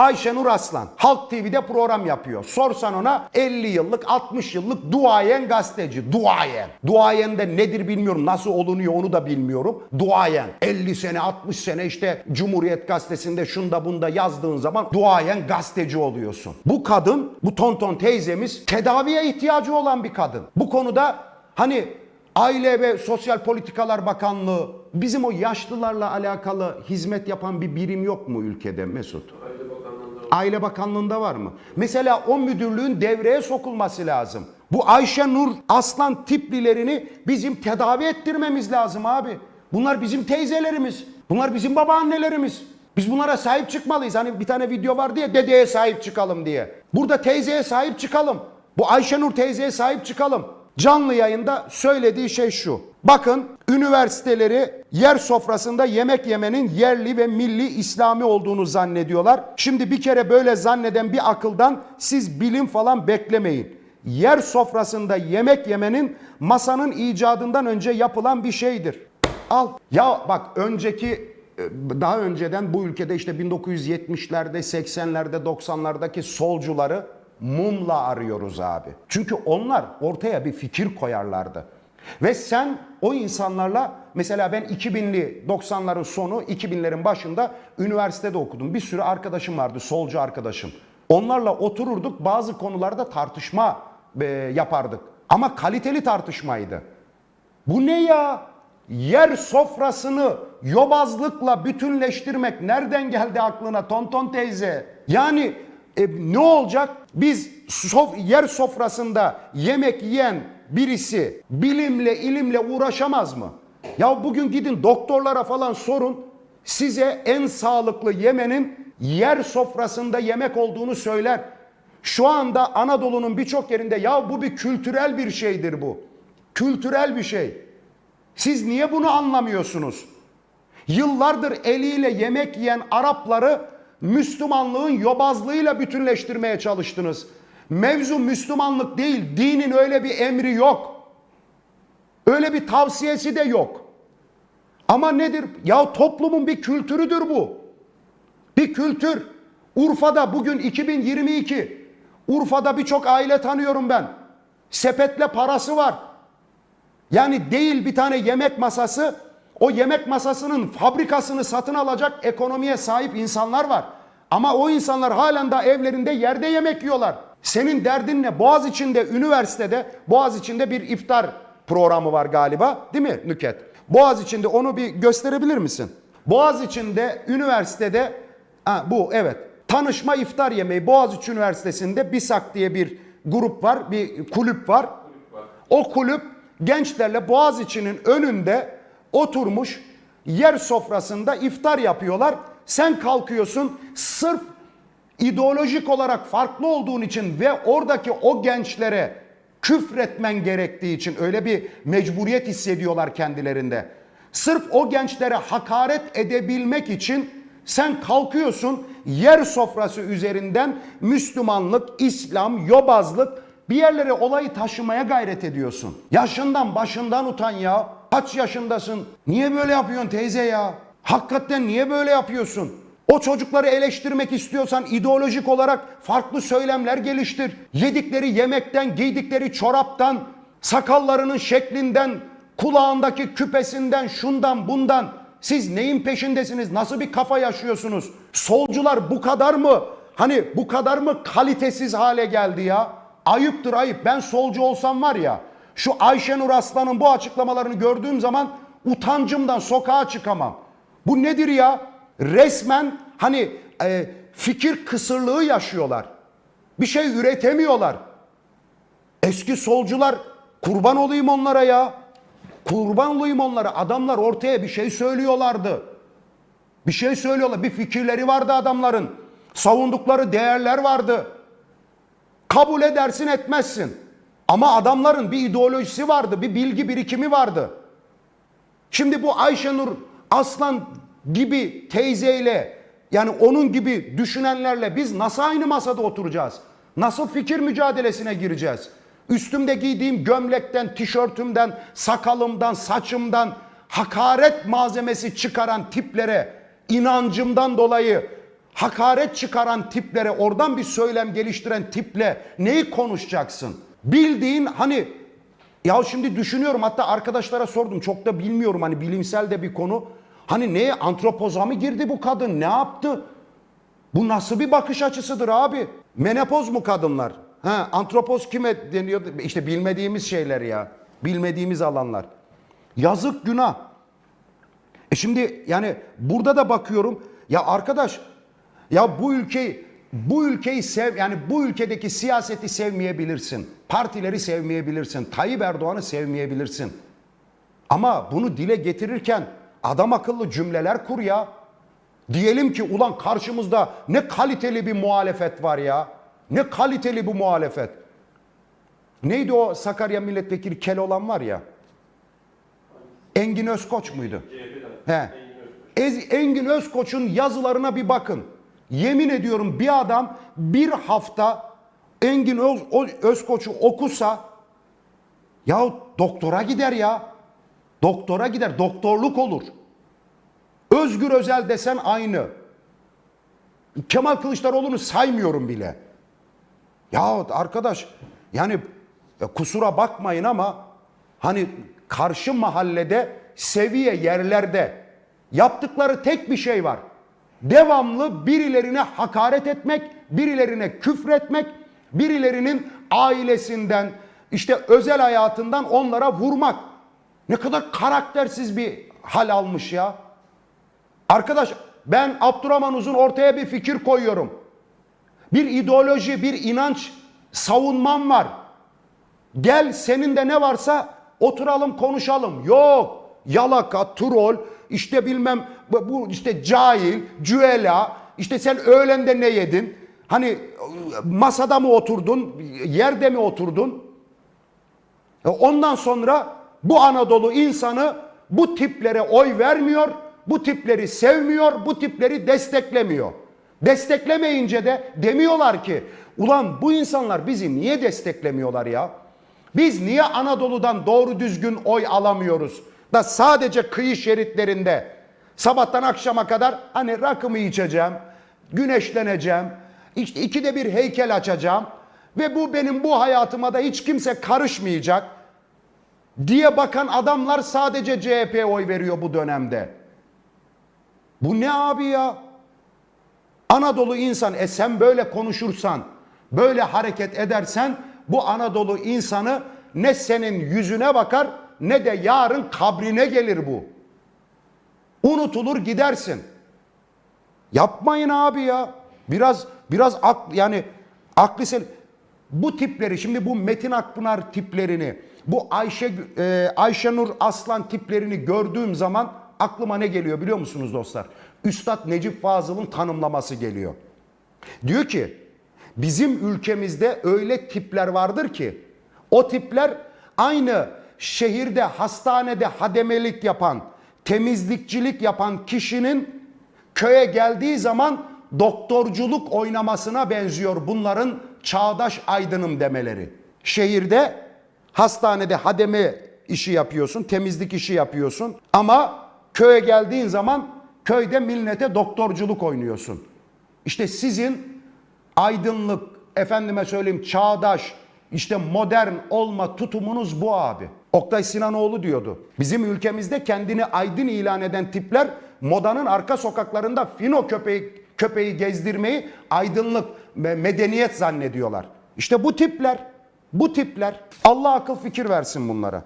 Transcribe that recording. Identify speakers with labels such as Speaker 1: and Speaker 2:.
Speaker 1: Ayşenur Aslan Halk TV'de program yapıyor. Sorsan ona 50 yıllık 60 yıllık duayen gazeteci. Duayen. Duayen de nedir bilmiyorum. Nasıl olunuyor onu da bilmiyorum. Duayen. 50 sene 60 sene işte Cumhuriyet Gazetesi'nde şunda bunda yazdığın zaman duayen gazeteci oluyorsun. Bu kadın bu tonton teyzemiz tedaviye ihtiyacı olan bir kadın. Bu konuda hani Aile ve Sosyal Politikalar Bakanlığı bizim o yaşlılarla alakalı hizmet yapan bir birim yok mu ülkede Mesut? Aile Bakanlığı'nda var mı? Mesela o müdürlüğün devreye sokulması lazım. Bu Ayşe Nur Aslan tiplilerini bizim tedavi ettirmemiz lazım abi. Bunlar bizim teyzelerimiz. Bunlar bizim babaannelerimiz. Biz bunlara sahip çıkmalıyız. Hani bir tane video vardı ya dedeye sahip çıkalım diye. Burada teyzeye sahip çıkalım. Bu Ayşenur teyzeye sahip çıkalım. Canlı yayında söylediği şey şu. Bakın üniversiteleri yer sofrasında yemek yemenin yerli ve milli İslami olduğunu zannediyorlar. Şimdi bir kere böyle zanneden bir akıldan siz bilim falan beklemeyin. Yer sofrasında yemek yemenin masanın icadından önce yapılan bir şeydir. Al. Ya bak önceki e, daha önceden bu ülkede işte 1970'lerde, 80'lerde, 90'lardaki solcuları mumla arıyoruz abi. Çünkü onlar ortaya bir fikir koyarlardı. Ve sen o insanlarla mesela ben 2000'li 90'ların sonu 2000'lerin başında üniversitede okudum. Bir sürü arkadaşım vardı, solcu arkadaşım. Onlarla otururduk bazı konularda tartışma yapardık. Ama kaliteli tartışmaydı. Bu ne ya? Yer sofrasını yobazlıkla bütünleştirmek nereden geldi aklına tonton teyze? Yani e, ne olacak? Biz sof- yer sofrasında yemek yiyen birisi bilimle ilimle uğraşamaz mı? Ya bugün gidin doktorlara falan sorun. Size en sağlıklı yemenin yer sofrasında yemek olduğunu söyler. Şu anda Anadolu'nun birçok yerinde ya bu bir kültürel bir şeydir bu. Kültürel bir şey. Siz niye bunu anlamıyorsunuz? Yıllardır eliyle yemek yiyen Arapları Müslümanlığın yobazlığıyla bütünleştirmeye çalıştınız. Mevzu Müslümanlık değil, dinin öyle bir emri yok. Öyle bir tavsiyesi de yok. Ama nedir? Ya toplumun bir kültürüdür bu. Bir kültür. Urfa'da bugün 2022. Urfa'da birçok aile tanıyorum ben. Sepetle parası var. Yani değil bir tane yemek masası, o yemek masasının fabrikasını satın alacak ekonomiye sahip insanlar var. Ama o insanlar halen daha evlerinde yerde yemek yiyorlar. Senin derdin ne? Boğaz içinde üniversitede, Boğaz içinde bir iftar programı var galiba, değil mi Nüket? Boğaz içinde onu bir gösterebilir misin? Boğaz içinde üniversitede, ha, bu evet, tanışma iftar yemeği Boğaziçi Üniversitesi'nde BİSAK diye bir grup var, bir kulüp var. O kulüp gençlerle Boğaziçi'nin önünde oturmuş yer sofrasında iftar yapıyorlar. Sen kalkıyorsun sırf ideolojik olarak farklı olduğun için ve oradaki o gençlere küfretmen gerektiği için öyle bir mecburiyet hissediyorlar kendilerinde. Sırf o gençlere hakaret edebilmek için sen kalkıyorsun yer sofrası üzerinden Müslümanlık, İslam, yobazlık bir yerlere olayı taşımaya gayret ediyorsun. Yaşından başından utan ya. Kaç yaşındasın? Niye böyle yapıyorsun teyze ya? Hakikaten niye böyle yapıyorsun? O çocukları eleştirmek istiyorsan ideolojik olarak farklı söylemler geliştir. Yedikleri yemekten, giydikleri çoraptan, sakallarının şeklinden, kulağındaki küpesinden, şundan bundan siz neyin peşindesiniz? Nasıl bir kafa yaşıyorsunuz? Solcular bu kadar mı? Hani bu kadar mı kalitesiz hale geldi ya? Ayıptır ayıp. Ben solcu olsam var ya şu Ayşenur Aslan'ın bu açıklamalarını gördüğüm zaman utancımdan sokağa çıkamam. Bu nedir ya? Resmen hani e, fikir kısırlığı yaşıyorlar. Bir şey üretemiyorlar. Eski solcular kurban olayım onlara ya. Kurban olayım onlara. Adamlar ortaya bir şey söylüyorlardı. Bir şey söylüyorlar. Bir fikirleri vardı adamların. Savundukları değerler vardı. Kabul edersin etmezsin. Ama adamların bir ideolojisi vardı, bir bilgi birikimi vardı. Şimdi bu Ayşenur Aslan gibi teyzeyle yani onun gibi düşünenlerle biz nasıl aynı masada oturacağız? Nasıl fikir mücadelesine gireceğiz? Üstümde giydiğim gömlekten, tişörtümden, sakalımdan, saçımdan hakaret malzemesi çıkaran tiplere inancımdan dolayı hakaret çıkaran tiplere, oradan bir söylem geliştiren tiple neyi konuşacaksın? Bildiğin hani ya şimdi düşünüyorum hatta arkadaşlara sordum çok da bilmiyorum hani bilimsel de bir konu. Hani neye antropoza mı girdi bu kadın ne yaptı? Bu nasıl bir bakış açısıdır abi? Menopoz mu kadınlar? Ha, antropoz kime deniyor? İşte bilmediğimiz şeyler ya. Bilmediğimiz alanlar. Yazık günah. E şimdi yani burada da bakıyorum ya arkadaş ya bu ülkeyi bu ülkeyi sev yani bu ülkedeki siyaseti sevmeyebilirsin. Partileri sevmeyebilirsin. Tayyip Erdoğan'ı sevmeyebilirsin. Ama bunu dile getirirken adam akıllı cümleler kur ya. Diyelim ki ulan karşımızda ne kaliteli bir muhalefet var ya. Ne kaliteli bu muhalefet. Neydi o Sakarya milletvekili Keloğlan var ya. Engin Özkoç muydu? He. Engin Özkoç'un yazılarına bir bakın. Yemin ediyorum bir adam bir hafta Engin Özkoç'u okusa ya doktora gider ya. Doktora gider. Doktorluk olur. Özgür Özel desen aynı. Kemal Kılıçdaroğlu'nu saymıyorum bile. Ya arkadaş yani ya kusura bakmayın ama hani karşı mahallede seviye yerlerde yaptıkları tek bir şey var. Devamlı birilerine hakaret etmek, birilerine küfretmek, birilerinin ailesinden, işte özel hayatından onlara vurmak. Ne kadar karaktersiz bir hal almış ya. Arkadaş ben Abdurrahman Uzun ortaya bir fikir koyuyorum. Bir ideoloji, bir inanç savunmam var. Gel senin de ne varsa oturalım konuşalım. Yok. Yalaka, troll, işte bilmem bu işte cahil, cüela, işte sen öğlende ne yedin? Hani masada mı oturdun, yerde mi oturdun? E Ondan sonra bu Anadolu insanı bu tiplere oy vermiyor, bu tipleri sevmiyor, bu tipleri desteklemiyor. Desteklemeyince de demiyorlar ki ulan bu insanlar bizi niye desteklemiyorlar ya? Biz niye Anadolu'dan doğru düzgün oy alamıyoruz? Da sadece kıyı şeritlerinde sabahtan akşama kadar hani rakımı içeceğim, güneşleneceğim, işte ikide bir heykel açacağım ve bu benim bu hayatıma da hiç kimse karışmayacak diye bakan adamlar sadece CHP'ye oy veriyor bu dönemde. Bu ne abi ya? Anadolu insan e sen böyle konuşursan, böyle hareket edersen bu Anadolu insanı ne senin yüzüne bakar ne de yarın kabrine gelir bu. Unutulur gidersin. Yapmayın abi ya. Biraz biraz ak yani aklı bu tipleri şimdi bu Metin Akpınar tiplerini bu Ayşe e, Ayşenur Aslan tiplerini gördüğüm zaman aklıma ne geliyor biliyor musunuz dostlar? Üstad Necip Fazıl'ın tanımlaması geliyor. Diyor ki bizim ülkemizde öyle tipler vardır ki o tipler aynı şehirde hastanede hademelik yapan, temizlikçilik yapan kişinin köye geldiği zaman doktorculuk oynamasına benziyor bunların çağdaş aydınım demeleri. Şehirde hastanede hademe işi yapıyorsun, temizlik işi yapıyorsun ama köye geldiğin zaman köyde millete doktorculuk oynuyorsun. İşte sizin aydınlık, efendime söyleyeyim çağdaş, işte modern olma tutumunuz bu abi. Oktay Sinanoğlu diyordu. Bizim ülkemizde kendini aydın ilan eden tipler modanın arka sokaklarında fino köpeği, köpeği gezdirmeyi aydınlık ve medeniyet zannediyorlar. İşte bu tipler, bu tipler Allah akıl fikir versin bunlara.